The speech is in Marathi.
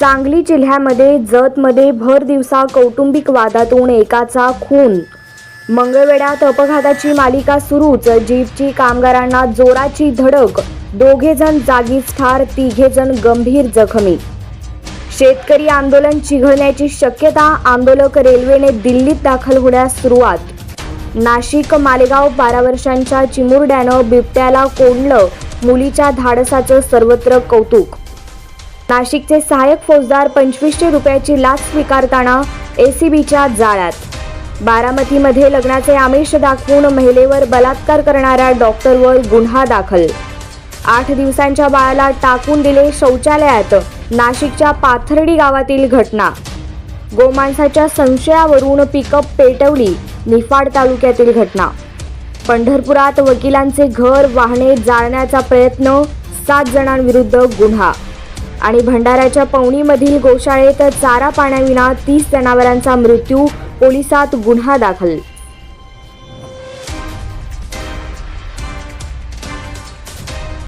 सांगली जिल्ह्यामध्ये जतमध्ये भर दिवसा कौटुंबिक वादातून एकाचा खून. मंगळवेढ्यात अपघाताची मालिका सुरूच. जीपची कामगारांना जोराची धडक. दोघे जण जागीच ठार तिघे जण गंभीर जखमी. शेतकरी आंदोलन चिघळण्याची शक्यता आंदोलक रेल्वेने दिल्लीत दाखल होण्यास सुरुवात. नाशिक मालेगाव बारा वर्षांच्या चिमुरड्यानं बिबट्याला कोंडलं. मुलीच्या धाडसाचं सर्वत्र कौतुक नाशिकचे सहाय्यक फौजदार पंचवीसशे रुपयाची लाच स्वीकारताना एसीबीच्या जाळ्यात. बारामतीमध्ये लग्नाचे आमिष दाखवून महिलेवर बलात्कार करणाऱ्या डॉक्टरवर गुन्हा दाखल. आठ दिवसांच्या बाळाला टाकून दिले शौचालयात नाशिकच्या पाथर्डी गावातील घटना. गोमांसाच्या संशयावरून पिकअप पेटवली निफाड तालुक्यातील घटना. पंढरपुरात वकिलांचे घर वाहने जाळण्याचा प्रयत्न सात जणांविरुद्ध गुन्हा. आणि भंडाऱ्याच्या पवणीमधील गोशाळेत चारा पाण्याविना तीस जनावरांचा मृत्यू पोलिसात गुन्हा दाखल